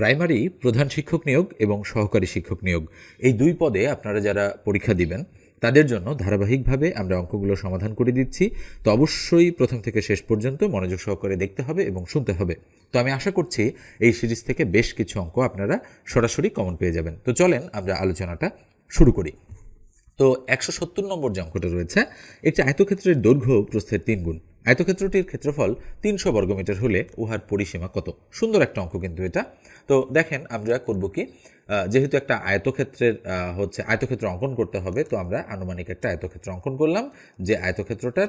Primary, প্রধান শিক্ষক নিয়োগ এবং সহকারী শিক্ষক নিয়োগ। এই দুই পদে আপনারা যারা পরীক্ষা দিবেন, তাদের জন্য ধারাবাহিকভাবে আমরা অঙ্কগুলো সমাধান করে দিচ্ছি। তো অবশ্যই প্রথম থেকে শেষ পর্যন্ত মনোযোগ সহকারে দেখতে হবে এবং শুনতে হবে। তো আমি আশা করছি এই সিরিজ থেকে বেশ কিছু অঙ্ক আপনারা সরাসরি কমন পেয়ে যাবেন। তো চলেন আমরা আলোচনাটা শুরু করি। তো একশো সত্তর নম্বর যে অঙ্কটা রয়েছে একটি আয়তক্ষেত্রের দৈর্ঘ্য প্রস্থের তিন গুণ। আয়তক্ষেত্রটির ক্ষেত্রফল তিনশো বর্গমিটার হলে উহার পরিসীমা কত? সুন্দর একটা অঙ্ক কিন্তু এটা। তো দেখেন আমরা করব কি? যেহেতু একটা আয়তক্ষেত্রের হচ্ছে আয়তক্ষেত্র অঙ্কন করতে হবে, তো আমরা আনুমানিক একটা আয়তক্ষেত্র অঙ্কন করলাম, যে আয়তক্ষেত্রটার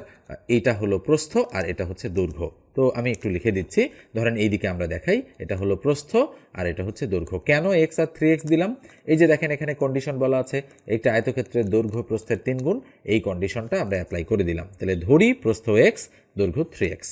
এইটা হলো প্রস্থ আর এটা হচ্ছে দৈর্ঘ্য। তো আমি একটু লিখে দিচ্ছি, ধরেন এইদিকে আমরা দেখাই, এটা হলো প্রস্থ আর এটা হচ্ছে দৈর্ঘ্য। কেন এক্স আর থ্রি এক্স দিলাম? এই যে দেখেন এখানে কন্ডিশন বলা আছে, একটা আয়তক্ষেত্রের দৈর্ঘ্য প্রস্থের তিন গুণ, এই কন্ডিশনটা আমরা অ্যাপ্লাই করে দিলাম। তাহলে ধরি প্রস্থ এক্স, দৈর্ঘ্য থ্রি এক্স।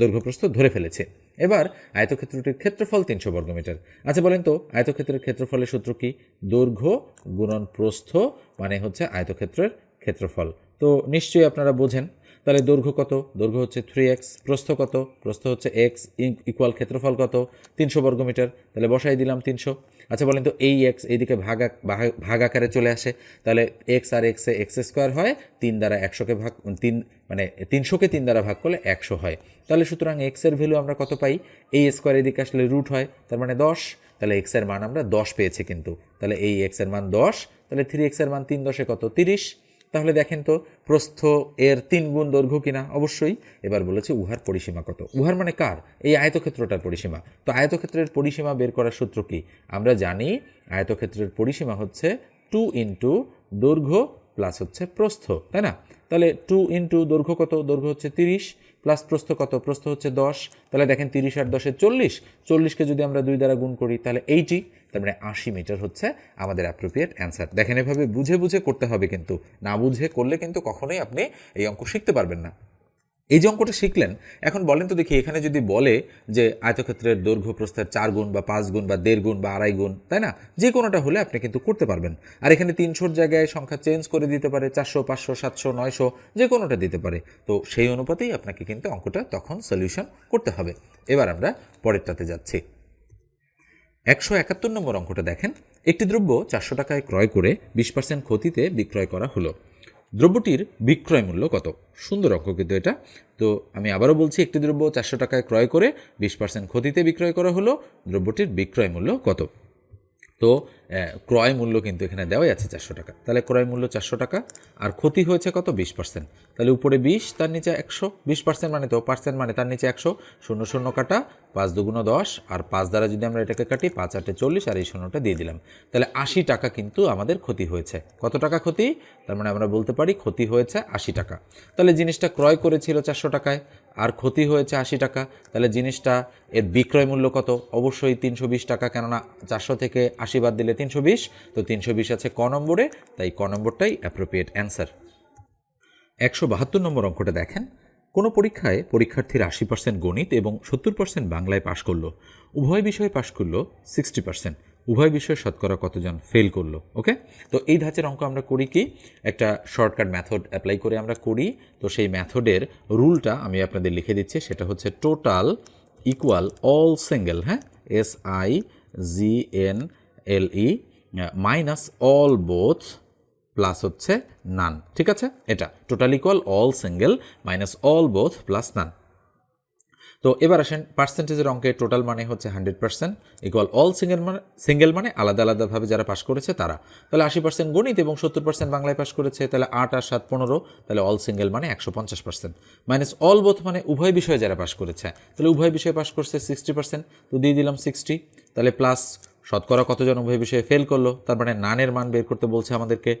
দৈর্ঘ্য প্রস্থ ধরে ফেলেছে। এবার আয়তক্ষেত্রটির ক্ষেত্রফল তিনশো বর্গমিটার আচ্ছা বলেন তো, আয়তক্ষেত্রের ক্ষেত্রফলের সূত্র কি? দৈর্ঘ্য গুণন প্রস্থ মানে হচ্ছে আয়তক্ষেত্রের ক্ষেত্রফল। তো নিশ্চয়ই আপনারা বোঝেন তাহলে দৈর্ঘ্য কত? দৈর্ঘ্য হচ্ছে থ্রি এক্স প্রস্থ কত? প্রস্থ হচ্ছে এক্স ইকুয়াল ক্ষেত্রফল কত? তিনশো বর্গমিটার। তাহলে বসাই দিলাম তিনশো। আচ্ছা বলেন তো এই এক্স এইদিকে ভাগ ভাগ আকারে চলে আসে। তাহলে এক্স আর এক্সে এক্স স্কোয়ার হয়, তিন দ্বারা একশোকে ভাগ, তিন মানে তিনশোকে তিন দ্বারা ভাগ করলে একশো হয়। তাহলে সুতরাং এক্সের ভ্যালু আমরা কত পাই? এই স্কোয়ার এদিকে আসলে রুট হয়, তার মানে দশ। তাহলে এক্সের মান আমরা দশ পেয়েছি কিন্তু। তাহলে এই এক্সের মান দশ। তাহলে থ্রি এক্সের মান তিন দশে কত? তিরিশ। তাহলে দেখেন তো, প্রস্থ এর তিন গুণ দৈর্ঘ্য কিনা? অবশ্যই। এবার বলেছে উহার পরিসীমা কত? উহার মানে কার? এই আয়তক্ষেত্রটার পরিসীমা। তো আয়তক্ষেত্রের পরিসীমা বের করার সূত্র কি? আমরা জানি আয়তক্ষেত্রের পরিসীমা হচ্ছে টু ইন্টু দৈর্ঘ্য প্লাস হচ্ছে প্রস্থ, তাই না? তাহলে টু ইন্টু দৈর্ঘ্য কত? দৈর্ঘ্য হচ্ছে তিরিশ প্লাস প্রস্থ কত? প্রস্থ হচ্ছে দশ। তাহলে দেখেন তিরিশ আর দশে চল্লিশ। চল্লিশকে যদি আমরা দুই দ্বারা গুণ করি, তাহলে এইটি তার মানে আশি মিটার হচ্ছে আমাদের অ্যাপ্রোপ্রিয়েট অ্যান্সার দেখেন এভাবে বুঝে বুঝে করতে হবে কিন্তু। না বুঝে করলে কিন্তু কখনোই আপনি এই অঙ্ক শিখতে পারবেন না। এই যে অঙ্কটা শিখলেন, এখন বলেন তো দেখি এখানে যদি বলে যে আয়তক্ষেত্রের দৈর্ঘ্য প্রস্থের চার গুণ বা পাঁচ গুণ বা দেড় গুণ বা আড়াই গুণ, তাই না? যে কোনোটা হলে আপনি কিন্তু করতে পারবেন। আর এখানে তিনশোর জায়গায় সংখ্যা চেঞ্জ করে দিতে পারে, চারশো, পাঁচশো, সাতশো, নয়শো, যে কোনোটা দিতে পারে। তো সেই অনুপাতেই আপনাকে কিন্তু অঙ্কটা তখন সলিউশন করতে হবে। এবার আমরা পরেরটাতে যাচ্ছি। একশো একাত্তর নম্বর অঙ্কটা দেখেন, একটি দ্রব্য চারশো টাকায় ক্রয় করে বিশ পার্সেন্ট ক্ষতিতে বিক্রয় করা হলো। দ্রব্যটির বিক্রয় মূল্য কত? সুন্দর অঙ্ক কিন্তু এটা। তো আমি আবারও বলছি, একটি দ্রব্য চারশো টাকায় ক্রয় করে বিশ পার্সেন্ট ক্ষতিতে বিক্রয় করা হলো, দ্রব্যটির বিক্রয় মূল্য কত? তো ক্রয় মূল্য কিন্তু এখানে দেওয়াই আছে চারশো টাকা। তাহলে ক্রয় মূল্য চারশো টাকা, আর ক্ষতি হয়েছে কত? বিশ পার্সেন্ট তাহলে উপরে বিশ, তার নিচে একশো। বিশ পার্সেন্ট মানে তো পার্সেন্ট মানে তার নিচে একশো। শূন্য শূন্য কাটা, পাঁচ দুগুণ দশ, আর পাঁচ দ্বারা যদি আমরা এটাকে কাটি, পাঁচ আটে চল্লিশ, আর এই শূন্যটা দিয়ে দিলাম। তাহলে আশি টাকা কিন্তু আমাদের ক্ষতি হয়েছে। কত টাকা ক্ষতি? তার মানে আমরা বলতে পারি ক্ষতি হয়েছে আশি টাকা। তাহলে জিনিসটা ক্রয় করেছিল চারশো টাকায়। আর ক্ষতি হয়েছে আশি টাকা, তাহলে জিনিসটা এর বিক্রয় মূল্য কত? অবশ্যই তিনশো বিশ টাকা, কেননা চারশো থেকে আশি বাদ দিলে তিনশো বিশ, তো তিনশো বিশ আছে ক নম্বরে, তাই ক নম্বরটাই অ্যাপ্রোপ্রিয়েট অ্যান্সার একশো বাহাত্তর নম্বর অঙ্কটা দেখেন। কোনো পরীক্ষায় পরীক্ষার্থীর আশি পার্সেন্ট গণিত এবং সত্তর পার্সেন্ট বাংলায় পাশ করল। উভয় বিষয়ে পাশ করল সিক্সটি পার্সেন্ট উভয় বিষয়ে শতকরা কতজন ফেল করল ওকে তো এই ধাঁচের অঙ্ক আমরা করি কি? একটা শর্টকাট ম্যাথড অ্যাপ্লাই করে আমরা করি। তো সেই ম্যাথডের রুলটা আমি আপনাদের লিখে দিচ্ছি, সেটা হচ্ছে টোটাল ইকুয়াল অল সিঙ্গেল হ্যাঁ? S I N G L E minus all both plus হচ্ছে নান ঠিক আছে? এটা total equal all single minus all both plus none তো এবার আসেন পার্সেন্টেজের অঙ্কে টোটাল মানে হচ্ছে hundred percent equal all single মানে সিঙ্গেল মানে আলাদা আলাদাভাবে যারা পাশ করেছে তারা। তাহলে আশি পার্সেন্ট গণিত এবং সত্তর পার্সেন্ট বাংলায় পাশ করেছে, তাহলে আট আর সাত পনেরো, তাহলে অল সিঙ্গেল মানে একশো পঞ্চাশ পার্সেন্ট মাইনাস অল বোথ মানে উভয় বিষয়ে যারা পাশ করেছে, তাহলে উভয় বিষয়ে পাশ করছে সিক্সটি পার্সেন্ট তো দিয়ে দিলাম সিক্সটি তাহলে প্লাস শতকরা কতজন উভয় বিষয়ে ফেল করল, তার মানে নানের মান বের করতে বলছে আমাদেরকে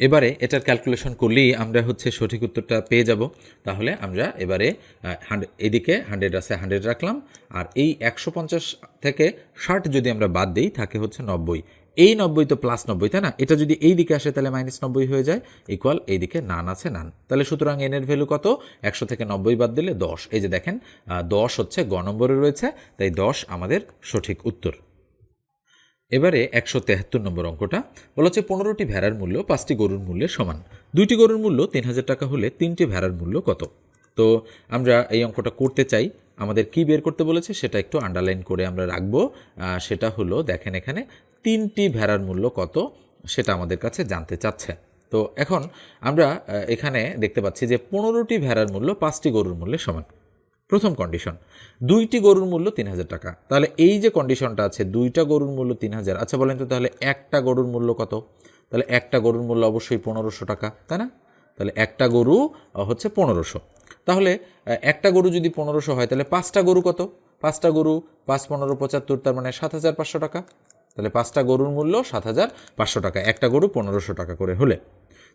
এবারে এটার ক্যালকুলেশন করলেই আমরা হচ্ছে সঠিক উত্তরটা পেয়ে যাব। তাহলে আমরা এবারে এদিকে হান্ড্রেড আছে হান্ড্রেড রাখলাম। আর এই একশো পঞ্চাশ থেকে ষাট যদি আমরা বাদ দিই, থাকে হচ্ছে নব্বই। এই নব্বই তো প্লাস নব্বই, তাই না? এটা যদি এই দিকে আসে, তাহলে মাইনাস নব্বই হয়ে যায় ইকুয়াল এই দিকে নান আছে নান তাহলে সুতরাং এনের ভ্যালু কত? একশো থেকে নব্বই বাদ দিলে দশ। এই যে দেখেন দশ হচ্ছে গ নম্বরে রয়েছে, তাই দশ আমাদের সঠিক উত্তর। এবারে একশো তেহাত্তর নম্বর অঙ্কটা বলা হচ্ছে পনেরোটি ভেড়ার মূল্য, পাঁচটি গরুর মূল্যের সমান। দুইটি গরুর মূল্য তিন হাজার টাকা হলে তিনটি ভেড়ার মূল্য কত? তো আমরা এই অঙ্কটা করতে চাই। আমাদের কি বের করতে বলেছে সেটা একটু আন্ডারলাইন করে আমরা রাখব। সেটা হলো দেখেন এখানে তিনটি ভেড়ার মূল্য কত সেটা আমাদের কাছে জানতে চাচ্ছে। তো এখন আমরা এখানে দেখতে পাচ্ছি যে পনেরোটি ভেড়ার মূল্য, পাঁচটি গরুর মূল্যের সমান। প্রথম কন্ডিশন দুইটি গরুর মূল্য তিন হাজার টাকা। তাহলে এই যে কন্ডিশনটা আছে, দুইটা গরুর মূল্য তিন হাজার। আচ্ছা বলেন তো তাহলে একটা গরুর মূল্য কত? তাহলে একটা গরুর মূল্য অবশ্যই পনেরোশো টাকা, তাই না? তাহলে একটা গরু হচ্ছে পনেরোশো। তাহলে একটা গরু যদি পনেরোশো হয়, তাহলে পাঁচটা গরু কত? পাঁচটা গরু পাঁচ পনেরো পঁচাত্তর, তার মানে সাত হাজার পাঁচশো টাকা। তাহলে পাঁচটা গরুর মূল্য সাত হাজার পাঁচশো টাকা, একটা গরু পনেরোশো টাকা করে হলে।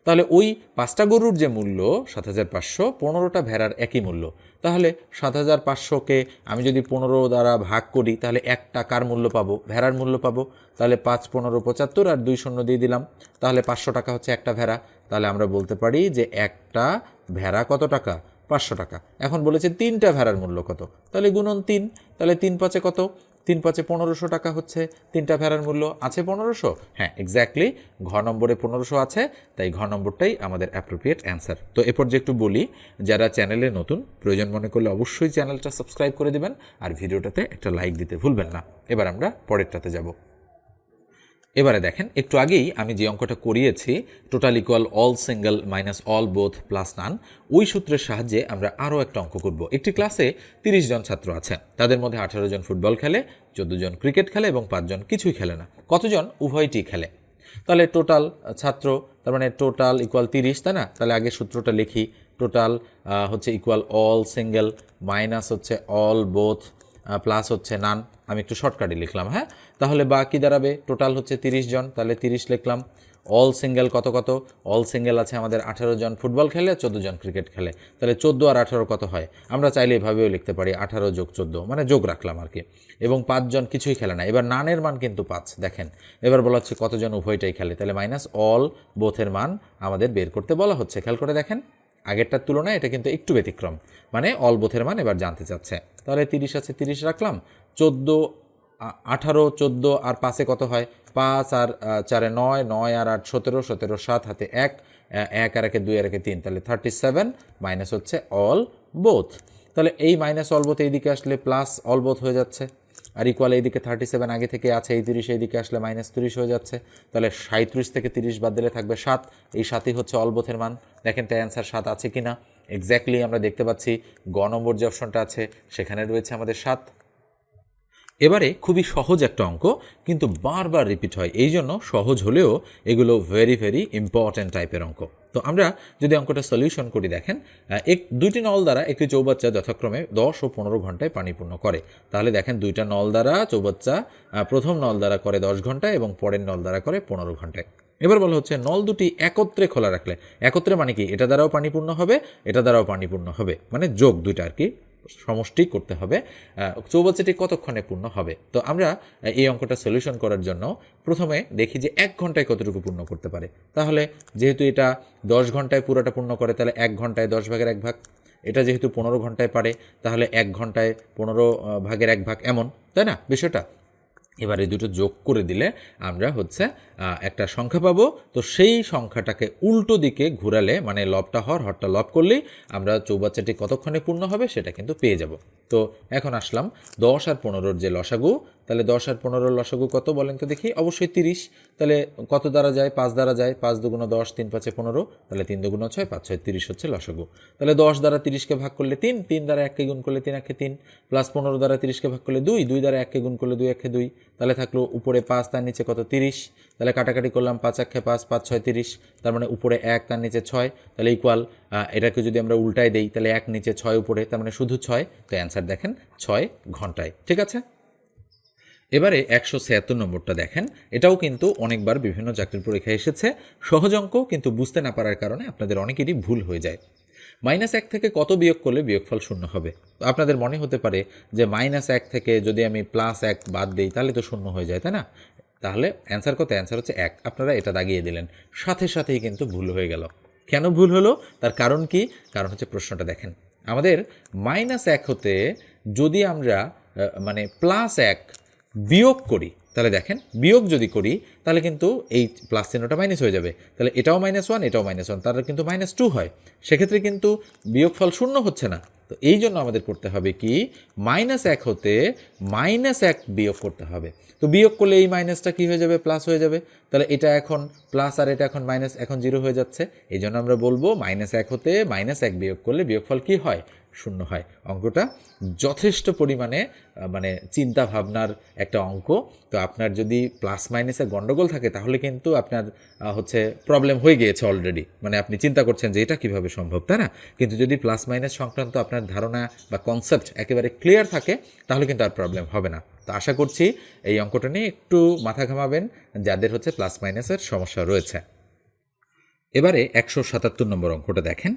তাহলে ওই পাঁচটা গরুর যে মূল্য, সাত হাজার পাঁচশো, পনেরোটা ভেড়ার একই মূল্য। তাহলে সাত হাজার পাঁচশোকে আমি যদি পনেরো দ্বারা ভাগ করি, তাহলে এক টাকার মূল্য পাবো? ভেড়ার মূল্য পাবো। তাহলে পাঁচ, পনেরো, পঁচাত্তর আর দুই শূন্য দিয়ে দিলাম। তাহলে পাঁচশো টাকা হচ্ছে একটা ভেড়া। তাহলে আমরা বলতে পারি যে একটা ভেড়া কত টাকা? পাঁচশো টাকা। এখন বলেছে তিনটা ভেড়ার মূল্য কত? তাহলে গুণন তিন। তাহলে তিন পাঁচে কত? তিন পাঁচে পনেরোশো টাকা হচ্ছে, তিনটা ভেড়ার মূল্য আছে পনেরোশো? হ্যাঁ এক্স্যাক্টলি ঘ নম্বরে পনেরোশো আছে, তাই ঘ নম্বরটাই আমাদের অ্যাপ্রোপ্রিয়েট অ্যান্সার তো এরপর যে একটু বলি, যারা চ্যানেলে নতুন, প্রয়োজন মনে করলে অবশ্যই চ্যানেলটা সাবস্ক্রাইব করে দেবেন, আর ভিডিওটাতে একটা লাইক দিতে ভুলবেন না। এবার আমরা পরেরটাতে যাব। এবারে দেখেন, একটু আগেই আমি যে অঙ্কটা করিয়েছি total equal all single minus all both plus none ওই সূত্রের সাহায্যে আমরা আরও একটা অঙ্ক করব। একটি ক্লাসে তিরিশ জন ছাত্র আছে। তাদের মধ্যে আঠারো জন ফুটবল খেলে, চোদ্দ জন ক্রিকেট খেলে এবং পাঁচজন কিছুই খেলে না। কতজন? উভয়টি খেলে। তাহলে টোটাল ছাত্র, তার মানে টোটাল ইকুয়াল তিরিশ, তাই না? তাহলে আগে সূত্রটা লিখি। টোটাল হচ্ছে ইকুয়াল অল সিঙ্গেল মাইনাস হচ্ছে অল বোথ প্লাস হচ্ছে নান আমি একটু শর্টকাটে লিখলাম হ্যাঁ? তাহলে বাকি দাঁড়াবে টোটাল হচ্ছে তিরিশ জন, তাহলে তিরিশ লিখলাম। অল সিঙ্গেল কত কত? অল সিঙ্গেল আছে আমাদের আঠারো জন ফুটবল খেলে, চোদ্দ জন ক্রিকেট খেলে। তাহলে চোদ্দ আর আঠারো কত হয়? আমরা চাইলে এভাবেও লিখতে পারি, আঠারো যোগ চোদ্দ মানে যোগ রাখলাম আর কি। এবং পাঁচজন কিছুই খেলে না। এবার নানের মান কিন্তু পাঁচ, দেখেন। এবার বলা হচ্ছে কতজন উভয়টাই খেলে? তাহলে মাইনাস অল বোথের মান আমাদের বের করতে বলা হচ্ছে। খেয়াল করে দেখেন। আগেরটার তুলনায় এটা কিন্তু একটু ব্যতিক্রম। মানে অল বোথের মান এবার জানতে চাচ্ছে। তাহলে তিরিশ আছে, তিরিশ রাখলাম। চোদ্দ আঠারো, চোদ্দ আর পাঁচে কত হয়? পাঁচ আর চারে নয় নয় আর আট, সতেরো সতেরো, সাত, হাতে এক এক আর একে দুই আর একে তিন। তাহলে থার্টি সেভেন মাইনাস হচ্ছে অল বোথ তাহলে এই মাইনাস অল বোথ এইদিকে আসলে প্লাস অল বোথ হয়ে যাচ্ছে। আর ইকুয়াল এইদিকে থার্টি সেভেন আগে থেকে আছে এই তিরিশ, এইদিকে আসলে মাইনাস তিরিশ হয়ে যাচ্ছে। তাহলে সাঁত্রিশ থেকে তিরিশ বাদ দিলে থাকবে সাত। এই সাতই হচ্ছে অলবোথের মান। দেখেন তাই অ্যান্সার সাত আছে কি না এক্স্যাক্টলি আমরা দেখতে পাচ্ছি গ নম্বর যে অপশনটা আছে, সেখানে রয়েছে আমাদের সাত। এবারে খুবই সহজ একটা অঙ্ক, কিন্তু বারবার রিপিট হয়। এই জন্য সহজ হলেও এগুলো ভেরি ভেরি ইম্পর্ট্যান্ট টাইপের অঙ্ক। তো আমরা যদি অঙ্কটা সলিউশন করি, দেখেন এক, দুইটি নল দ্বারা একটি চৌবাচ্চা যথাক্রমে দশ ও পনেরো ঘন্টায় পানি পূর্ণ করে। তাহলে দেখেন, দুইটা নল দ্বারা চৌবাচ্চা প্রথম নল দ্বারা করে দশ ঘন্টায় এবং পরের নল দ্বারা করে পনেরো ঘন্টায়। এবার বলা হচ্ছে নল দুটি একত্রে খোলা রাখলে, একত্রে মানে কি? এটা দ্বারাও পানিপূর্ণ হবে, এটা দ্বারাও পানিপূর্ণ হবে। মানে যোগ দুইটা আর কি। সমষ্টি করতে হবে চৌবাচ্চাটি কতক্ষণে পূর্ণ হবে? তো আমরা এই অঙ্কটা সলিউশন করার জন্য প্রথমে দেখি যে এক ঘন্টায় কতটুকু পূর্ণ করতে পারে। তাহলে যেহেতু এটা দশ ঘন্টায় পুরোটা পূর্ণ করে, তাহলে এক ঘন্টায় দশ ভাগের এক ভাগ, এটা যেহেতু পনেরো ঘন্টায় পারে, তাহলে এক ঘন্টায় পনেরো ভাগের এক ভাগ এমন, তাই না? বিষয়টা? এবার এই দুটো যোগ করে দিলে আমরা হচ্ছে একটা সংখ্যা পাবো। তো সেই সংখ্যাটাকে উল্টো দিকে ঘুরালে মানে লবটা হর হরটা লব করলেই আমরা চৌবাচ্চাটি কতক্ষণে পূর্ণ হবে সেটা কিন্তু পেয়ে যাব। তো এখন আসলাম দশ আর পনেরোর যে লসাগু তাহলে দশ আর পনেরোর লসাগু কত বলেন তো দেখি। অবশ্যই তিরিশ। তাহলে কত দ্বারা যায়? পাঁচ দ্বারা যায়। পাঁচ দুগুণ দশ, তিন পাঁচে পনেরো। তাহলে তিন দুগুণ ছয়, পাঁচ ছয় তিরিশ হচ্ছে লসাগু। তাহলে দশ দ্বারা তিরিশকে ভাগ করলে তিন তিন দ্বারা এককে গুণ করলে তিন একে তিন। প্লাস পনেরো দ্বারা তিরিশকে ভাগ করলে দুই দুই দ্বারা এককে গুণ করলে দুই একে দুই। তাহলে থাকল উপরে পাঁচ, তার নিচে কত? তিরিশ। তাহলে কাটাকাটি করলাম পাঁচ একে পাঁচ পাঁচ, ছয়, তিরিশ। তার মানে উপরে এক, তার নিচে ছয়। তাহলে ইকুয়াল এটাকে যদি আমরা উল্টায় দেই, তাহলে এক নিচে ছয় উপরে, তার মানে শুধু ছয়। তো অ্যান্সার দেখেন, ছয় ঘন্টায়। ঠিক আছে? এবারে একশো ছিয়াত্তর নম্বরটা দেখেন। এটাও কিন্তু অনেকবার বিভিন্ন চাকরির পরীক্ষায় এসেছে। সহজ অঙ্ক, কিন্তু বুঝতে না পারার কারণে আপনাদের অনেকেরই ভুল হয়ে যায়। মাইনাস এক থেকে কত বিয়োগ করলে বিয়োগফল শূন্য হবে? আপনাদের মনে হতে পারে যে মাইনাস এক থেকে যদি আমি প্লাস এক বাদ দিই, তাহলে তো শূন্য হয়ে যায়, তাই না? তাহলে অ্যান্সার কত? অ্যান্সার হচ্ছে এক। আপনারা এটা দাগিয়ে দিলেন। সাথে সাথেই কিন্তু ভুল হয়ে গেল। কেন ভুল হলো? তার কারণ কি? কারণ হচ্ছে প্রশ্নটা দেখেন। আমাদের মাইনাস এক হতে যদি আমরা মানে প্লাস এক বিয়োগ করি, তাহলে দেখেন, বিয়োগ যদি করি, তাহলে কিন্তু এই প্লাস চিহ্নটা মাইনাস হয়ে যাবে। তাহলে এটাও মাইনাস ওয়ান এটাও মাইনাস ওয়ান তার কিন্তু মাইনাস টু হয়। সেক্ষেত্রে কিন্তু বিয়োগফল শূন্য হচ্ছে না। তো এই জন্য আমাদের করতে হবে কি মাইনাস এক হতে মাইনাস এক বিয়োগ করতে হবে। তো বিয়োগ করলে এই মাইনাসটা কি হয়ে যাবে? প্লাস হয়ে যাবে। তাহলে এটা এখন প্লাস আর এটা এখন মাইনাস এখন জিরো হয়ে যাচ্ছে। এই জন্য আমরা বলব মাইনাস এক হতে মাইনাস এক বিয়োগ করলে বিয়োগফল কি হয়? শূন্য হয়। অঙ্কটা যথেষ্ট পরিমাণে মানে চিন্তা ভাবনার একটা অঙ্ক। তো আপনার যদি প্লাস মাইনাসে গন্ডগোল থাকে, তাহলে কিন্তু আপনার হচ্ছে প্রবলেম হয়ে গিয়েছে অলরেডি মানে আপনি চিন্তা করছেন যে এটা কীভাবে সম্ভব, তাই না? কিন্তু যদি প্লাস মাইনাস সংক্রান্ত আপনার ধারণা বা কনসেপ্ট একেবারে ক্লিয়ার থাকে, তাহলে কিন্তু আর প্রবলেম হবে না। তো আশা করছি এই অঙ্কটা নিয়ে একটু মাথা ঘামাবেন, যাদের হচ্ছে প্লাস মাইনাসের সমস্যা রয়েছে। এবারে একশো সাতাত্তর নম্বর অঙ্কটা দেখেন।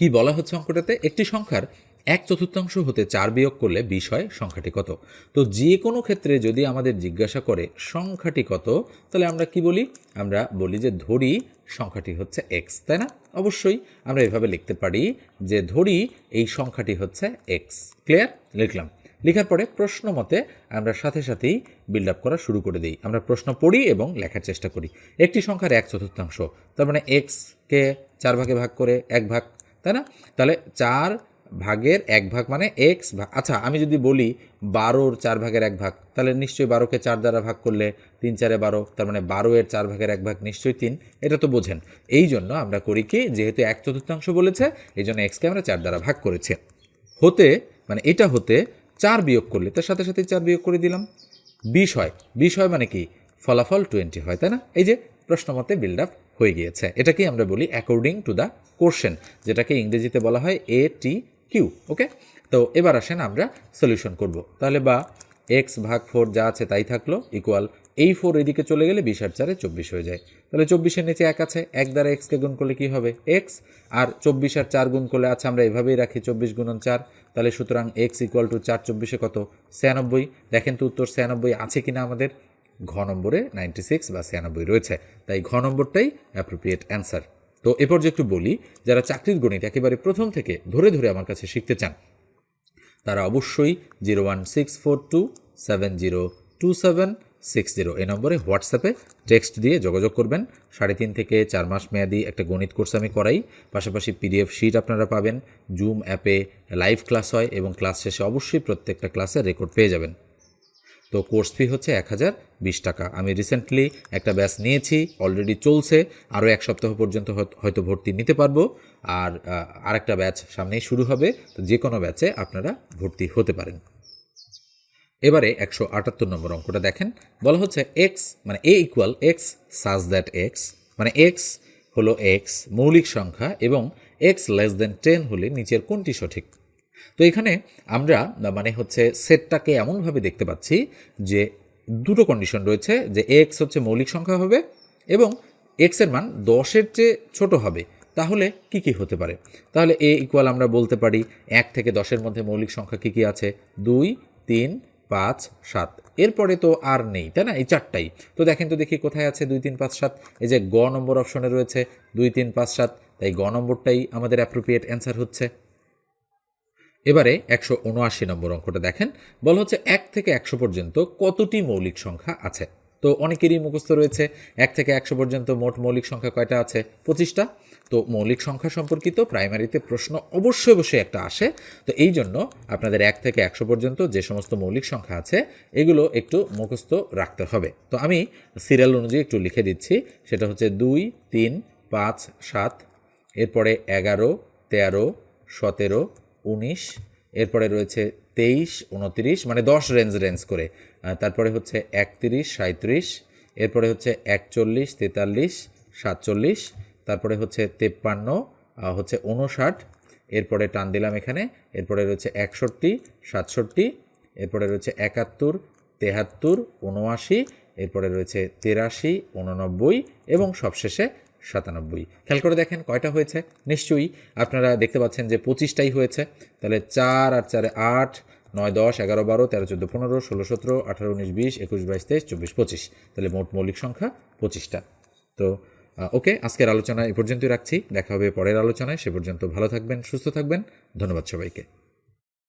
কি বলা হচ্ছে অঙ্কটাতে? একটি সংখ্যার এক চতুর্থাংশ হতে চার বিয়োগ করলে বিষ হয়, সংখ্যাটি কত? তো যে কোনো ক্ষেত্রে যদি আমাদের জিজ্ঞাসা করে সংখ্যাটি কত, তাহলে আমরা কি বলি? আমরা বলি যে ধরি সংখ্যাটি হচ্ছে এক্স তাই না? অবশ্যই আমরা এভাবে লিখতে পারি যে ধরি এই সংখ্যাটি হচ্ছে এক্স ক্লিয়ার লিখলাম। লেখার পরে প্রশ্ন মতে আমরা সাথে সাথেই বিল্ড আপ করা শুরু করে দিই। আমরা প্রশ্ন পড়ি এবং লেখার চেষ্টা করি। একটি সংখ্যার এক চতুর্থাংশ, তার মানে এক্সকে চার ভাগে ভাগ করে এক ভাগ তাই না? তাহলে চার ভাগের এক ভাগ মানে এক্স ভাগ আচ্ছা আমি যদি বলি বারোর চার ভাগের এক ভাগ, তাহলে নিশ্চয়ই বারোকে চার দ্বারা ভাগ করলে তিন চারে বারো, তার মানে বারো এর চার ভাগের এক ভাগ নিশ্চয়ই তিন। এটা তো বোঝেন। এই জন্য আমরা করি কি, যেহেতু এক চতুর্থাংশ বলেছে, এই জন্য এক্সকে আমরা চার দ্বারা ভাগ করেছি। হতে মানে এটা হতে চার বিয়োগ করলে, তার সাথে সাথে চার বিয়োগ করে দিলাম। বিশ হয়। বিশ হয় মানে কি? ফলাফল টোয়েন্টি হয়, তাই না? এই যে প্রশ্ন মতে বিল্ড আপ হয়ে গিয়েছে। এটাকেই আমরা বলি অ্যাকর্ডিং টু দ্য কোশ্চেন যেটাকে ইংরেজিতে বলা হয় এ টি কিউ ওকে তো এবার আসেন আমরা সলিউশন করব। তাহলে বা এক্স ভাগ ফোর যা আছে তাই থাকল ইকুয়াল এই ফোর এদিকে চলে গেলে বিশ আর চারে চব্বিশ হয়ে যায়। তাহলে চব্বিশের নিচে এক আছে, এক দ্বারা এক্সকে গুণ করলে কি হবে? এক্স আর চব্বিশ আর চার গুণ করলে আচ্ছা আমরা এভাবেই রাখি চব্বিশ গুণন চার, তাহলে সুতরাং এক্স ইকুয়াল টু চার, চব্বিশে কত? ছিয়ানব্বই। দেখেন তো উত্তর ছিয়ানব্বই আছে কিনা আমাদের? ঘ নম্বরে নাইনটি সিক্স বা ছিয়ানব্বই রয়েছে। তাই ঘ নম্বরটাই অ্যাপ্রোপ্রিয়েট অ্যান্সার তো এরপর যে একটু বলি, যারা চাকরির গণিত একেবারে প্রথম থেকে ধরে ধরে আমার কাছে শিখতে চান, তারা অবশ্যই zero one six four two seven zero two seven six zero এই নম্বরে হোয়াটসঅ্যাপে টেক্সট দিয়ে যোগাযোগ করবেন। সাড়ে তিন থেকে চার মাস মেয়াদি একটা গণিত কোর্স আমি করাই। পাশাপাশি পিডিএফ শিট আপনারা পাবেন। জুম অ্যাপে লাইভ ক্লাস হয় এবং ক্লাস শেষে অবশ্যই প্রত্যেকটা ক্লাসের রেকর্ড পেয়ে যাবেন। তো কোর্স ফি হচ্ছে এক হাজার বিশ টাকা। আমি রিসেন্টলি একটা ব্যাচ নিয়েছি অলরেডি চলছে, আরও এক সপ্তাহ পর্যন্ত হয়তো- ভর্তি নিতে পারব। আর আরেকটা ব্যাচ সামনেই শুরু হবে, তো যে কোনো ব্যাচে আপনারা ভর্তি হতে পারেন। এবারে একশো আটাত্তর নম্বর অঙ্কটা দেখেন। বলা হচ্ছে এক্স মানে A equal X such that X মানে এক্স হলো এক্স মৌলিক সংখ্যা এবং এক্স লেস দেন টেন হলে নিচের কোনটি সঠিক? তো এখানে আমরা মানে হচ্ছে সেটটাকে এমনভাবে দেখতে পাচ্ছি যে দুটো কন্ডিশন রয়েছে, যে এক্স হচ্ছে মৌলিক সংখ্যা হবে এবং এক্সের মান দশের চেয়ে ছোট হবে। তাহলে কি কি হতে পারে? তাহলে এ ইকুয়াল আমরা বলতে পারি এক থেকে দশের মধ্যে মৌলিক সংখ্যা কি কি আছে? দুই, তিন, পাঁচ, সাত। এরপরে তো আর নেই, তাই না? এই চারটাই। তো দেখেন তো দেখি কোথায় আছে দুই, তিন, পাঁচ, সাত। এই যে গ নম্বর অপশনে রয়েছে, দুই, তিন, পাঁচ, সাত। তাই গ নম্বরটাই আমাদের অ্যাপ্রোপ্রিয়েট অ্যান্সার হচ্ছে। এবারে একশো উনআশি নম্বর অঙ্কটা দেখেন। বলা হচ্ছে এক থেকে একশো পর্যন্ত কতটি মৌলিক সংখ্যা আছে? তো অনেকেরই মুখস্থ রয়েছে, এক থেকে একশো পর্যন্ত মোট মৌলিক সংখ্যা কয়টা আছে? পঁচিশটা। তো মৌলিক সংখ্যা সম্পর্কিত প্রাইমারিতে প্রশ্ন অবশ্যই অবশ্যই একটা আসে। তো এই জন্য আপনাদের এক থেকে একশো পর্যন্ত যে সমস্ত মৌলিক সংখ্যা আছে, এগুলো একটু মুখস্থ রাখতে হবে। তো আমি সিরিয়াল অনুযায়ী একটু লিখে দিচ্ছি। সেটা হচ্ছে দুই, তিন, পাঁচ, সাত, এরপরে এগারো, তেরো, সতেরো উনিশ, এরপরে রয়েছে তেইশ, উনত্রিশ মানে দশ রেঞ্জ রেঞ্জ করে। তারপরে হচ্ছে একত্রিশ সাঁত্রিশ এরপরে হচ্ছে একচল্লিশ, তেতাল্লিশ, সাতচল্লিশ, তারপরে হচ্ছে তেপ্পান্ন হচ্ছে উনষাট, এরপরে টান দিলাম এখানে, এরপরে রয়েছে একষট্টি, সাতষট্টি, এরপরে রয়েছে একাত্তর, তেহাত্তর, উনআশি, এরপরে রয়েছে তেরাশি, উননব্বই এবং সবশেষে সাতানব্বই। খেয়াল করে দেখেন কয়টা হয়েছে? নিশ্চয়ই আপনারা দেখতে পাচ্ছেন যে পঁচিশটাই হয়েছে। তাহলে চার আর চারে আট, নয়, দশ, এগারো, বারো, তেরো, চোদ্দ, পনেরো, ষোলো, সতেরো, আঠারো, উনিশ, বিশ, একুশ, বাইশ, তেইশ, চব্বিশ, পঁচিশ। তাহলে মোট মৌলিক সংখ্যা পঁচিশটা। তো ওকে, আজকের আলোচনা এই পর্যন্তই রাখছি। দেখা হবে পরের আলোচনায়। সে পর্যন্ত ভালো থাকবেন, সুস্থ থাকবেন। ধন্যবাদ সবাইকে।